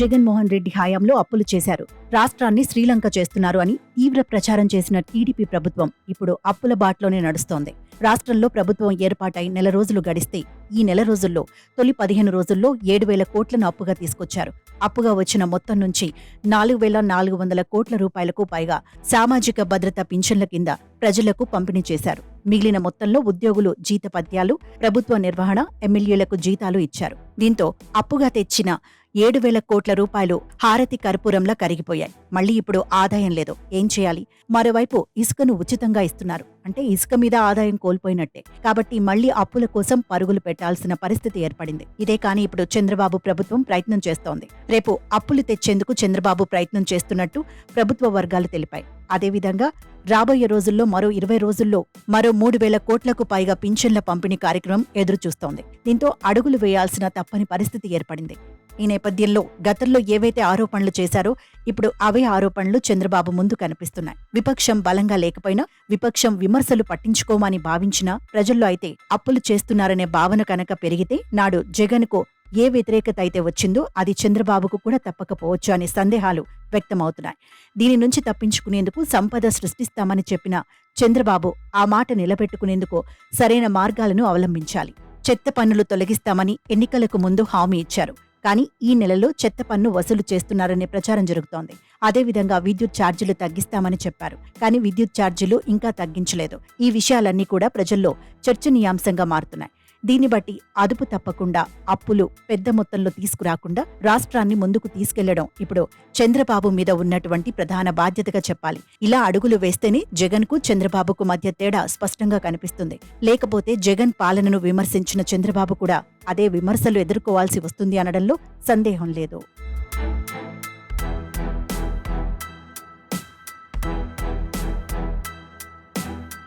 జగన్మోహన్ రెడ్డి హయాంలో అప్పులు చేశారు. రాష్ట్రాన్ని శ్రీలంక చేస్తున్నారు అని తీవ్ర ప్రచారం చేసిన టీడీపీ ప్రభుత్వం ఇప్పుడు అప్పుల బాటలోనే నడుస్తోంది. రాష్ట్రంలో ప్రభుత్వం ఏర్పాటై నెల రోజులు గడిస్తే ఈ నెల రోజుల్లో తొలి పదిహేను రోజుల్లో ఏడు వేల కోట్లను అప్పుగా తీసుకొచ్చారు. అప్పుగా వచ్చిన మొత్తం నుంచి నాలుగు వేల నాలుగు వందల కోట్ల రూపాయలకు పైగా సామాజిక భద్రత పింఛన్ల కింద ప్రజలకు పంపిణీ చేశారు. మిగిలిన మొత్తంలో ఉద్యోగులు జీతపద్యాలు ప్రభుత్వ నిర్వహణ ఎమ్మెల్యేలకు జీతాలు ఇచ్చారు. దీంతో అప్పుగా తెచ్చిన ఏడు వేల కోట్ల రూపాయలు హారతి కర్పూరంలా కరిగిపోయాయి. మళ్ళీ ఇప్పుడు ఆదాయం లేదు. ఏం చేయాలి? మరోవైపు ఇసుకను ఉచితంగా ఇస్తున్నారు. అంటే ఇసుక మీద ఆదాయం కోల్పోయినట్టే. కాబట్టి మళ్ళీ అప్పుల కోసం పరుగులు పెట్టాల్సిన పరిస్థితి ఏర్పడింది. ఇదే కానీ ఇప్పుడు చంద్రబాబు ప్రభుత్వం ప్రయత్నం చేస్తోంది. రేపు అప్పులు తెచ్చేందుకు చంద్రబాబు ప్రయత్నం చేస్తున్నట్టు ప్రభుత్వ వర్గాలు తెలిపాయి. అదేవిధంగా రాబోయే రోజుల్లో మరో ఇరవై రోజుల్లో మరో మూడు వేల కోట్లకు పైగా పింఛన్ల పంపిణీ కార్యక్రమం ఎదురుచూస్తోంది. దీంతో అడుగులు వేయాల్సిన తప్పని పరిస్థితి ఏర్పడింది. ఈ నేపథ్యంలో గతంలో ఏవైతే ఆరోపణలు చేశారో ఇప్పుడు అవే ఆరోపణలు చంద్రబాబు ముందు కనిపిస్తున్నాయి. విపక్షం బలంగా లేకపోయినా విపక్షం విమర్శలు పట్టించుకోమని భావించినా ప్రజల్లో అయితే అప్పులు చేస్తున్నారనే భావన కనుక పెరిగితే నాడు జగన్కు ఏ వ్యతిరేకత అయితే వచ్చిందో అది చంద్రబాబుకు కూడా తప్పకపోవచ్చు అనే సందేహాలు వ్యక్తమవుతున్నాయి. దీని నుంచి తప్పించుకునేందుకు సంపద సృష్టిస్తామని చెప్పిన చంద్రబాబు ఆ మాట నిలబెట్టుకునేందుకు సరైన మార్గాలను అవలంబించాలి. చెత్త పన్నులు తొలగిస్తామని ఎన్నికలకు ముందు హామీ ఇచ్చారు. కానీ ఈ నెలలో చెత్త పన్ను వసూలు చేస్తున్నారనే ప్రచారం జరుగుతోంది. అదేవిధంగా విద్యుత్ ఛార్జీలు తగ్గిస్తామని చెప్పారు. కానీ విద్యుత్ ఛార్జీలు ఇంకా తగ్గించలేదు. ఈ విషయాలన్నీ కూడా ప్రజల్లో చర్చనీయాంశంగా మారుతున్నాయి. దీన్ని బట్టి అదుపు తప్పకుండా అప్పులు పెద్ద మొత్తంలో తీసుకురాకుండా రాష్ట్రాన్ని ముందుకు తీసుకెళ్ళడం. ఇప్పుడు చంద్రబాబు మీద ఉన్నటువంటి ప్రధాన బాధ్యతగా చెప్పాలి. ఇలా అడుగులు వేస్తేనే జగన్కు చంద్రబాబుకు మధ్య తేడా స్పష్టంగా కనిపిస్తుంది. లేకపోతే జగన్ పాలనను విమర్శించిన చంద్రబాబు కూడా అదే విమర్శలు ఎదుర్కోవాల్సి వస్తుంది అనడంలో సందేహం లేదు.